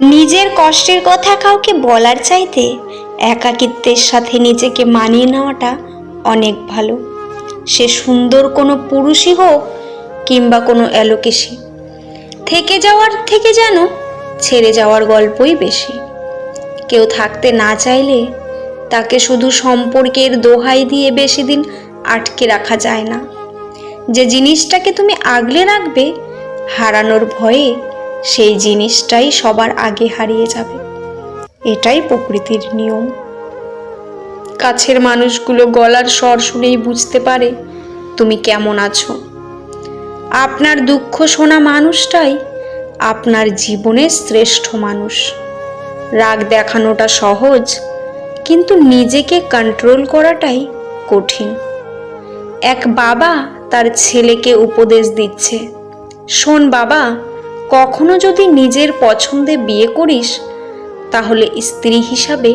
নিজের কষ্টের কথা কাউকে বলার চাইতে একাকিত্বের সাথে নিজেকে মানিয়ে নেওয়াটা অনেক ভালো। সে সুন্দর কোনো পুরুষই হোক কিংবা কোনো অ্যালোকেশি। থেকে যাওয়ার থেকে যেন ছেড়ে যাওয়ার গল্পই বেশি। কেউ থাকতে না চাইলে তাকে শুধু সম্পর্কের দোহাই দিয়ে বেশি দিন আটকে রাখা যায় না। যে জিনিসটাকে তুমি আগলে রাখবে, হারানোর ভয়ে সেই জিনিসটাই সবার আগে হারিয়ে যাবে। এটাই প্রকৃতির নিয়ম। কাছের মানুষগুলো গলার স্বর শুনেই বুঝতে পারে তুমি কেমন আছো। আপনার দুঃখ শোনা মানুষটাই আপনার জীবনের শ্রেষ্ঠ মানুষ। রাগ দেখানোটা সহজ, কিন্তু নিজেকে কন্ট্রোল করাটাই কঠিন। এক বাবা তার ছেলেকে উপদেশ দিচ্ছে, শোন বাবা কখনো যদি নিজের পছন্দে বিয়ে করিস, তাহলে স্ত্রী হিসাবে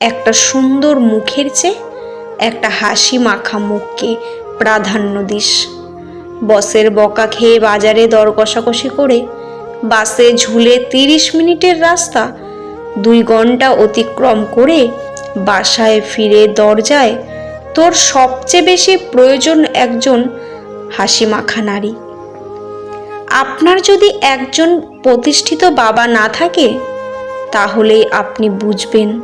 একটা সুন্দর মুখের চেয়ে একটা হাসি মাখা মুখকে প্রাধান্য দিস। বসের বকা খেয়ে বাজারে দর কষাকষি করে বাসে ঝুলে তিরিশ মিনিটের রাস্তা দুই ঘণ্টা অতিক্রম করে বাসায় ফিরে দরজায় তোর সবচেয়ে বেশি প্রয়োজন একজন হাসি মাখা নারী। আপনার যদি একজন প্রতিষ্ঠিত বাবা না থাকে, তাহলেই আপনি বুঝবেন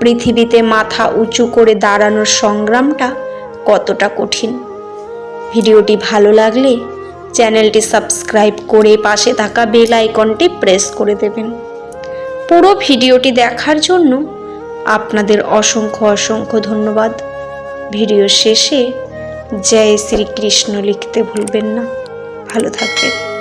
পৃথিবীতে মাথা উঁচু করে দাঁড়ানোর সংগ্রামটা কতটা কঠিন। ভিডিওটি ভালো লাগলে চ্যানেলটি সাবস্ক্রাইব করে পাশে থাকা বেল আইকনটি প্রেস করে দেবেন। পুরো ভিডিওটি দেখার জন্য আপনাদের অসংখ্য অসংখ্য ধন্যবাদ। ভিডিও শেষে জয় শ্রীকৃষ্ণ লিখতে ভুলবেন না। ভালো থাকবেন।